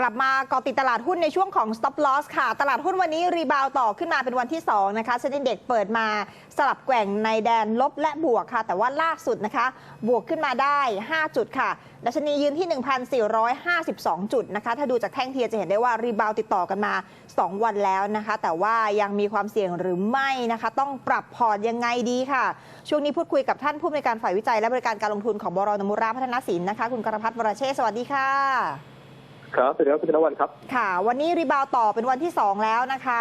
กลับมาเกาะติดตลาดหุ้นในช่วงของ stop loss ค่ะ ตลาดหุ้นวันนี้รีบาวต่อขึ้นมาเป็นวันที่ 2 นะคะเซ็นดิเด็กเปิดมาสลับแกว่งในแดนลบและบวกค่ะ แต่ว่าล่าสุดนะคะ บวกขึ้นมาได้ 5 จุดค่ะ ดัชนียืนที่ 1,452 จุดนะคะ ถ้าดูจากแท่งเทียร์จะเห็นได้ว่ารีบาวติดต่อกันมา 2 วันแล้วนะคะ แต่ว่ายังมีความเสี่ยงหรือไม่นะคะ ต้องปรับพอร์ตยังไงดีค่ะ ช่วงนี้พูดคุยกับท่านผู้อำนวยการฝ่ายวิจัยและบริการการลงทุนของบรนมุราพัฒนศิลป์นะคะ คุณกรพัฒน์วรเชษสวัสดีค่ะ ครับสวัสดีครับคุณธนวันครับ ค่ะ วันนี้รีบาวต่อเป็นวันที่ 2 แล้วนะคะ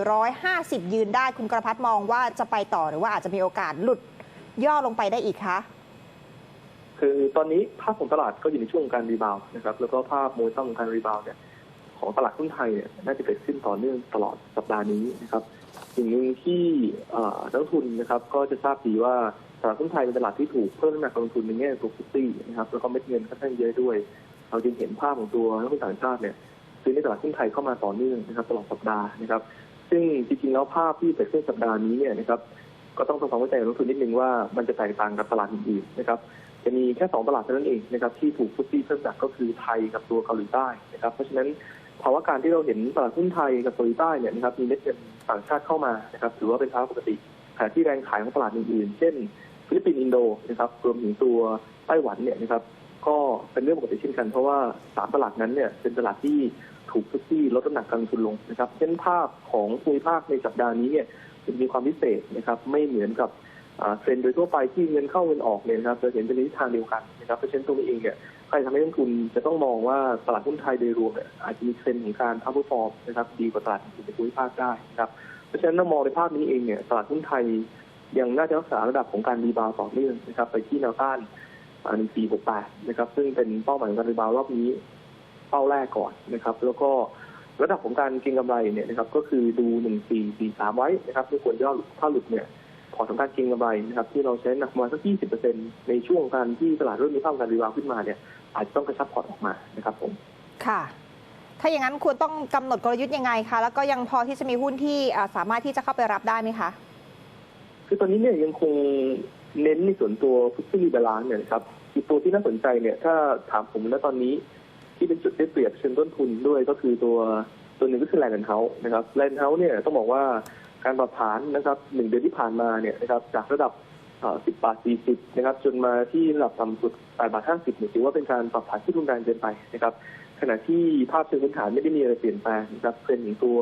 1,450 ยืนได้คุณกระพัฒมองว่าจะไปต่อหรือว่าอาจจะมีโอกาสหลุดย่อลงไปได้อีกคะ คือตอนนี้ภาพของตลาดก็อยู่ในช่วงของการรีบาวด์นะครับ แล้วก็ภาพโมเมนตัมของการรีบาวด์เนี่ยของตลาดหุ้นไทยเนี่ยน่าจะเกิดขึ้นต่อเนื่องตลอดสัปดาห์นี้นะครับสิ่งหนึ่งที่เอ่อนักลงทุนนะครับ ก็จะทราบดีว่าตลาดหุ้นไทยเป็นตลาดที่ถูกเพิ่มน้ำหนักการลงทุนในแง่ตัวฟิฟตี้นะครับแล้วก็เม็ดเงินค่อนข้างเยอะด้วย เราจึงเห็นภาพของตัวนักลงทุนต่างชาติเนี่ยซื้อในตลาดหุ้นไทยเข้ามาต่อเนื่องนะครับตลอดสัปดาห์นะครับ ซึ่งจริงๆแล้วภาพที่เกิดขึ้นสัปดาห์นี้เนี่ยนะครับก็ต้องทำความเข้าใจกับนักลงทุนนิดนึงว่ามันจะแตกต่างกับตลาดอื่นๆนะครับจะมีแค่สองตลาดเท่านั้นเองนะครับที่ถูกฟุตซี่เพิ่มหนักก็คือไทยกับตัวเกาหลีใต้นะครับเพราะฉะนั้นภาวะการที่เราเห็นตลาดหุ้นไทยกับเกาหลีใต้เนี่ยนะครับมีเม็ดเงินต่างชาติเข้ามานะครับถือว่าเป็นภาวะปกติขณะที่แรงขายของตลาดอื่นๆ เช่นฟิลิปปินส์อินโดนะครับรวมถึงตัวไต้หวันเนี่ยนะครับ ก็เป็นเรื่องปกติเช่นกันเพราะว่าสามตลาดนั้นเนี่ยเป็นตลาดที่ถูกฟุตซี่ลดน้ำหนักการลงทุนลงนะครับเช่นภาพของภูมิภาคในสัปดาห์นี้เนี่ยมีความพิเศษนะครับไม่เหมือนกับเทรนโดยทั่วไปที่เงินเข้าเงินออกเนี่ยนะครับจะเห็นเป็นนทิศทางเดียวกันนะครับเพราะฉะนั้นตรงนี้เองเนี่ยใครทำให้นักลงทุนจะต้องมองว่าตลาดหุ้นไทยโดยรวมเนี่ยอาจจะมีเทรนของการอัพฟอร์มนะครับดีกว่าตลาดอื่นในภูมิภาคได้นะครับเพราะฉะนั้นถ้ามองในภาพนี้เองเนี่ยตลาดหุ้นไทยยังน่าจะรักษาระดับของการรีบาวด์ต่อเนื่องนะครับไปที่แนวต้าน หนึ่งปีหกแปดนะครับ ซึ่งเป็นเป้าหมายของการรีบาวด์รอบนี้เป้าแรกก่อนนะครับ แล้วก็ระดับของการเก็งกำไรเนี่ยนะครับก็คือดูหนึ่งสี่สี่สามไว้นะครับไม่ควรย่อหลุดถ้าหลุดเนี่ยพอร์ตของการเก็งกำไรนะครับ ที่เราใช้หนักประมาณสัก20%ในช่วงการที่ตลาดเริ่มมีภาพการรีบาวด์ขึ้นมาเนี่ยอาจจะต้องกระชับพอร์ตออกมานะครับผมค่ะ ถ้าอย่างนั้นควรต้องกำหนดกลยุทธ์ยังไงคะแล้วก็ยังพอที่จะมีหุ้นที่อ่าสามารถที่จะเข้าไปรับได้ไหมคะคือตอนนี้เนี่ยยังคง เน้นในส่วนตัวฟุตซี่บาลานเนี่ยนะครับอีกตัวที่น่าสนใจเนี่ยถ้าถามผมณตอนนี้ ที่เป็นจุดได้เปรียบเชิงต้นทุนด้วยก็คือตัวตัวหนึ่งก็คือแลนด์เฮาส์นะครับแลนด์เฮาส์เนี่ยต้องบอกว่าการปรับฐานนะครับหนึ่งเดือนที่ผ่านมาเนี่ยนะครับจากระดับ 10 บาท 40 นะครับ จนมาที่ระดับต่ำสุด 8 บาท 50เนี่ยถือว่าเป็นการปรับฐานที่รุนแรงเกินไปนะครับ ขณะที่ภาพเชิงพื้นฐานไม่ได้มีอะไรเปลี่ยนแปลงนะครับเทรนด์ของตัว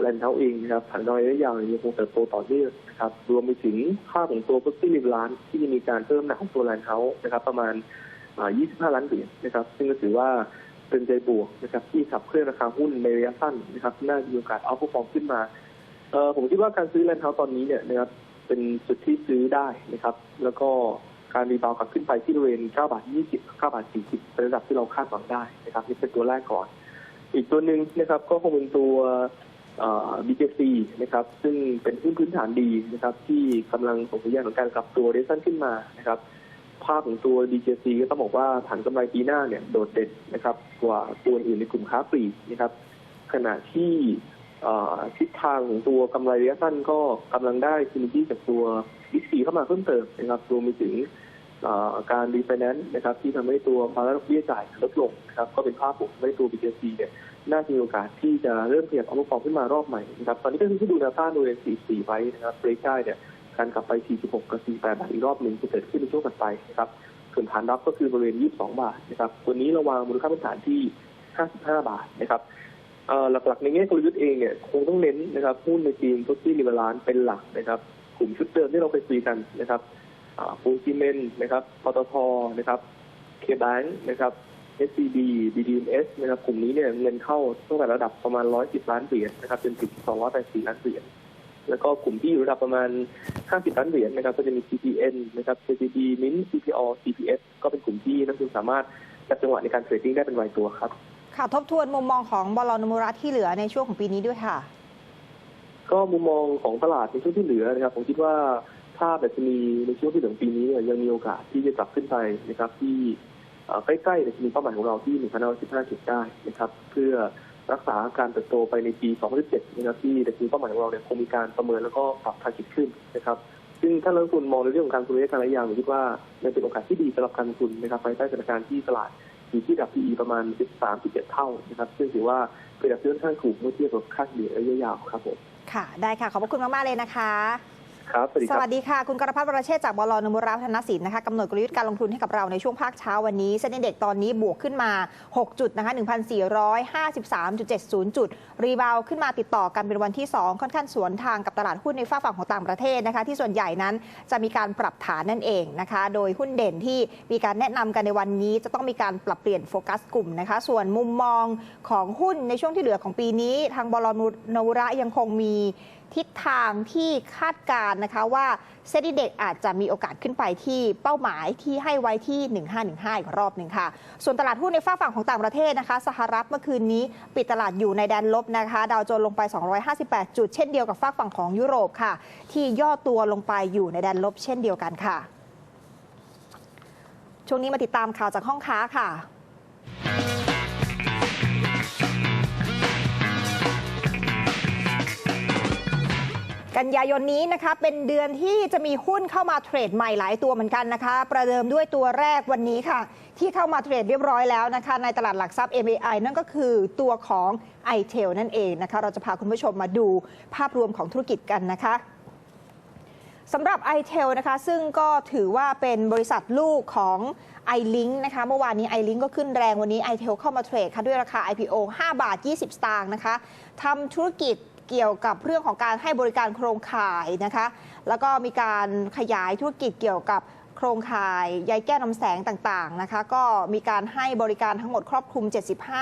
แลนเท้าเองนะครับฐานดอยระยะยาวยังคงเติบโตต่อเนื่องนะครับรวมไปถึงภาของตัวฟุตซี่ริมล้านที่มีการเพิ่มหนักของตัวแลนเท้านะครับ ประมาณ 25 ล้านเหรียญนะครับ ซึ่งก็ถือว่าเป็นใจบวกนะครับที่ขับเคลื่อนราคาหุ้นในระยะสั้นนะครับน่าจะมีโอกาสเอาผู้ฟองขึ้นมาเออผมคิดว่าการซื้อแลนเท้าตอนนี้เนี่ยนะครับเป็นจุดที่ซื้อได้นะครับ แล้วก็การรีบาวกลับขึ้นไปที่บริเวณ9บาท20 9บาท40เป็นระดับที่เราคาดหวังได้นะครับนี่เป็นตัวแรกก่อน อีกตัวหนึ่งนะครับก็คงเป็นตัว เอ่อ BJC นะครับซึ่งเป็นหุ้นพื้นฐานดีนะครับที่กำลังส่งสัญญาณของการกลับตัวเรชั่นขึ้นมานะครับภาพของตัว DJC ก็ต้องบอกว่าฐานกำไรปีหน้าเนี่ยโดดเด่นนะครับ กว่าตัวอื่นในกลุ่มค้าปลีกนะครับ ขณะที่ทิศทางของตัวกำไรระยะสั้นก็กำลังได้ซินิจี้จากตัววิซีเข้ามาเพิ่มเติมนะครับรวมไปถึงการรีไฟแนนซ์นะครับ ที่ทำให้ตัวภาระดอกเบี้ยจ่ายลดลงนะครับ ก็เป็นภาพผมทำให้ตัว BJC เนี่ย น่าจะมีโอกาสที่จะเริ่มขยับเอาฟองขึ้นมารอบใหม่นะครับตอนนี้ก็คือที่ดูแนวต้านบริเวณ44ไว้นะครับเบรกได้เนี่ยการกลับไป 46 กับ 48 บาทอีกรอบหนึ่งจะเกิดขึ้นในช่วงถัดไปนะครับส่วนฐานรับก็คือบริเวณ 22 บาทนะครับตัวนี้ระวางมูลค่าพื้นฐานที่ 55 บาทนะครับหลักๆ ในแง่กลยุทธ์เองเนี่ยคงต้องเน้นนะครับหุ้นในทีมฟุตซี่ลิเบรานเป็นหลักนะครับกลุ่มชุดเดิมที่เราเคยคุยกันนะครับอ่าปูนซีเมนต์นะครับปตทนะครับเคบังนะครับ SCB BDMs นะครับกลุ่มนี้เนี่ยเงินเข้าตั้งแต่ระดับประมาณ 110 ล้านเหรียญนะครับจนถึง 284 ล้านเหรียญแล้วก็กลุ่มที่อยู่ระดับประมาณ 50 ล้านเหรียญนะครับ ก็จะมี CPN นะครับ KCB Mint CPO CPS ก็เป็นกลุ่มที่นักลงทุนสามารถจับจังหวะในการเทรดดิ้งได้เป็นรายตัวครับ ค่ะทบทวนมุมมองของบรนมุราที่เหลือในช่วงของปีนี้ด้วยค่ะ ก็มุมมองของตลาดในช่วงที่เหลือนะครับ ผมคิดว่าถ้าดัชนีในช่วงที่เหลือปีนี้เนี่ยยังมีโอกาสที่จะกลับขึ้นไปนะครับที่เอ่อ ใกล้ๆดัชนีเป้าหมายของเราที่1,115จุดได้นะครับ เพื่อรักษาการเติบโตไปในปี 2017นะครับที่ดัชนีเป้าหมายของเราเนี่ยคงมีการประเมินแล้วก็ปรับทาร์เก็ตขึ้นนะครับซึ่งถ้านักลงทุนมองในเรื่องของการลงทุนระยะกลางระยะยาวผมคิดว่ามันเป็นโอกาสที่ดีสำหรับการลงทุนนะครับภายใต้สถานการณ์ที่ตลาดอยู่ที่ดับ PE ประมาณ 13-17เท่านะครับซึ่งถือว่าเป็นดับที่ค่อนข้างถูกเมื่อเทียบกับค่าเฉลี่ยระยะยาวครับผมค่ะได้ค่ะขอบพระคุณมากๆเลยนะคะ ครับสวัสดีสครับ วัสดีค่ะ คุณกรพัฒน์วรเชษฐ์จากบลนมุราพัฒนสินนะคะกำหนดกลยุทธ์การลงทุนให้กับเราในช่วงภาคเช้าวันนี้ เซ็นเด็กตอนนี้บวกขึ้นมา 6 จุดนะคะ1,453.70 จุด รีบาวขึ้นมาติดต่อกันเป็นวันที่ 2 ค่อนข้างสวนทางกับตลาดหุ้นในฝ้ากฝั่งของต่างประเทศนะคะ ที่ส่วนใหญ่นั้นจะมีการปรับฐานนั่นเองนะคะ โดยหุ้นเด่นที่มีการแนะนำกันในวันนี้ จะต้องมีการปรับเปลี่ยนโฟกัสกลุ่มนะคะ ส่วนมุมมองของหุ้นในช่วงที่เหลือของปีนี้ ทางบลนมุระยังคงมี ทิศทางที่คาดการณ์นะคะว่าเซ็นดีเด็กอาจจะมีโอกาสขึ้นไปที่เป้าหมายที่ให้ไว้ที่ 1515 อีกรอบหนึ่งค่ะ ส่วนตลาดหุ้นในฝ้ากฝั่งของต่างประเทศนะคะสหรัฐเมื่อคืนนี้ปิดตลาดอยู่ในแดนลบนะคะดาวโจนส์ลงไป 258 จุดเช่นเดียวกับฝ้ากฝั่งของยุโรปค่ะ ที่ย่อตัวลงไปอยู่ในแดนลบเช่นเดียวกันค่ะ ช่วงนี้มาติดตามข่าวจากห้องค้าค่ะ กันยายนนี้นะคะเป็นเดือนที่จะมีหุ้นเข้ามาเทรดใหม่หลายตัวเหมือนกันนะคะ ประเดิมด้วยตัวแรกวันนี้ค่ะ ที่เข้ามาเทรดเรียบร้อยแล้วนะคะ ในตลาดหลักทรัพย์ MAI นั่นก็คือตัวของ i t e l นั่นเองนะคะ เราจะพาคุณผู้ชมมาดูภาพรวมของธุรกิจกันนะคะสำหรับ i t e l นะคะ ซึ่งก็ถือว่าเป็นบริษัทลูกของ iLink นะคะ เมื่อวานนี้ iLink ก็ขึ้นแรงวันนี้ i t e l เข้ามาเทรดค่ะด้วยราคา IPO 5 บาท 20 สตางค์นะคะทำธุรกิจ เกี่ยวกับเรื่องของการให้บริการโครงข่ายนะคะ แล้วก็มีการขยายธุรกิจเกี่ยวกับโครงข่ายใยแก้วนำแสงต่างๆนะคะ ก็มีการให้บริการทั้งหมดครอบคลุม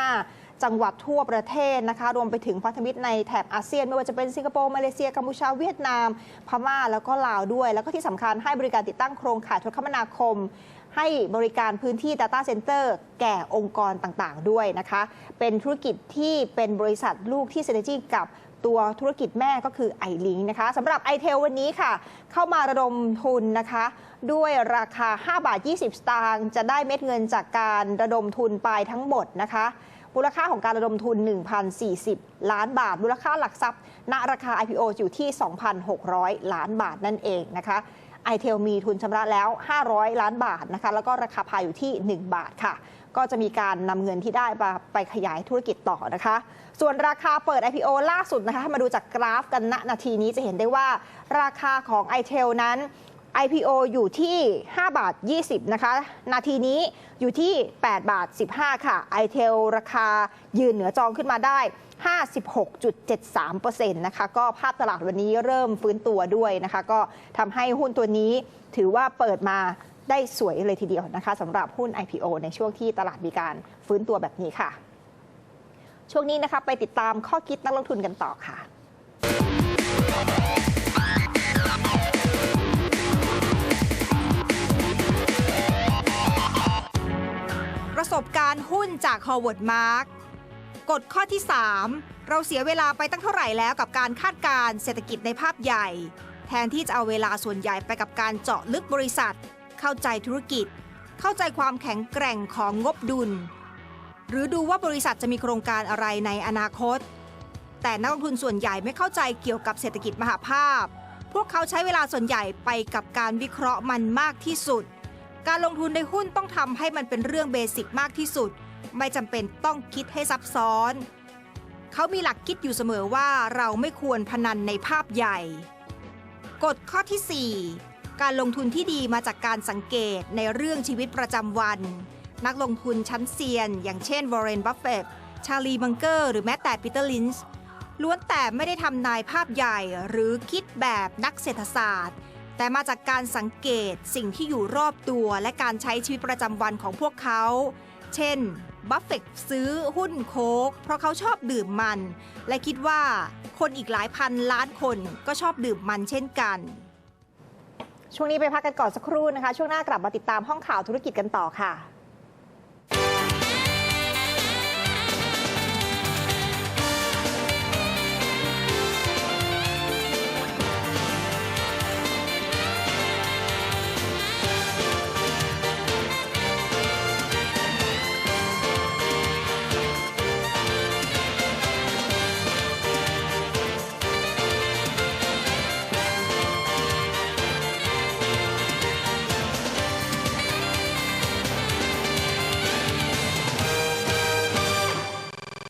75 จังหวัดทั่วประเทศนะคะ รวมไปถึงพันธมิตรในแถบอาเซียน ไม่ว่าจะเป็นสิงคโปร์ มาเลเซีย กัมพูชา เวียดนาม พม่า แล้วก็ลาวด้วย แล้วก็ที่สำคัญให้บริการติดตั้งโครงข่ายโทรคมนาคมให้บริการพื้นที่ Data Center แก่องค์กรต่างๆ ด้วยนะคะ เป็นธุรกิจที่เป็นบริษัทลูกที่ Synergy กับ ตัวธุรกิจแม่ก็คือไอลิงนะคะสำหรับไอเทลวันนี้ค่ะ เข้ามาระดมทุนนะคะ ด้วยราคา 5 บาท 20 สตางค์จะได้เม็ดเงินจากการระดมทุนไปทั้งหมดนะคะมูลค่าของการระดมทุน 1,040 ล้านบาท มูลค่าหลักทรัพย์ ณ ราคา IPO อยู่ที่ 2,600 ล้านบาทนั่นเองนะคะ ไอเทลมีทุนชำระแล้ว 500 ล้านบาทนะคะแล้วก็ราคาพายอยู่ที่ 1 บาทค่ะ ก็จะมีการนำเงินที่ได้มาไปขยายธุรกิจต่อนะคะ ส่วนราคาเปิด IPO ล่าสุดนะคะมาดูจากกราฟกันณนาทีนี้จะเห็นได้ว่า ราคาของ i t e l นั้น IPO อยู่ที่ 5 บาท 20 นะคะ นาทีนี้อยู่ที่ 8 บาท 15 ค่ะ i t e l ราคายืนเหนือจองขึ้นมาได้ 56.73%นะคะ ก็ภาพตลาดวันนี้เริ่มฟื้นตัวด้วยนะคะ ก็ทำให้หุ้นตัวนี้ถือว่าเปิดมาได้สวยเลยทีเดียวนะคะสำหรับหุ้น IPO ในช่วงที่ตลาดมีการฟื้นตัวแบบนี้ค่ะ ช่วงนี้นะคะไปติดตามข้อคิดนักลงทุนกันต่อค่ะประ ณ์หุ้นจาก Howard Mark กฎข้อที่ 3 เราเสียเวลาไปตั้งเท่าไหร่แล้วกับการคาดการณ์เศรษฐกิจในภาพใหญ่ แทนที่จะเอาเวลาส่วนใหญ่ไปกับการเจาะลึกบริษัท เข้าใจธุรกิจ เข้าใจความแข็งแกร่งของงบดุล หรือดูว่าบริษัทจะมีโครงการอะไรในอนาคต แต่นักลงทุนส่วนใหญ่ไม่เข้าใจเกี่ยวกับเศรษฐกิจมหาภาพ พวกเขาใช้เวลาส่วนใหญ่ไปกับการวิเคราะห์มันมากที่สุด การลงทุนในหุ้นต้องทำให้มันเป็นเรื่องเบสิกมากที่สุด ไม่จำเป็นต้องคิดให้ซับซ้อน เขามีหลักคิดอยู่เสมอว่าเราไม่ควรพนันในภาพใหญ่ กฎข้อที่ 4 การลงทุนที่ดีมาจากการสังเกตในเรื่องชีวิตประจำวัน นักลงทุนชั้นเซียน อย่างเช่นวอร์เรนบัฟเฟตชาลีบังเกอร์ หรือแม้แต่ปีเตอร์ลินส์ล้วนแต่ไม่ได้ทำนายภาพใหญ่หรือคิดแบบนักเศรษฐศาสตร์ แต่มาจากการสังเกตสิ่งที่อยู่รอบตัวและการใช้ชีวิตประจำวันของพวกเขา เช่น บัฟเฟตซื้อหุ้นโค้กเพราะเขาชอบดื่มมัน และคิดว่าคนอีกหลายพันล้านคนก็ชอบดื่มมันเช่นกัน ช่วงนี้ไปพักกันก่อนสักครู่นะคะ ช่วงหน้ากลับมาติดตามห้องข่าวธุรกิจกันต่อค่ะ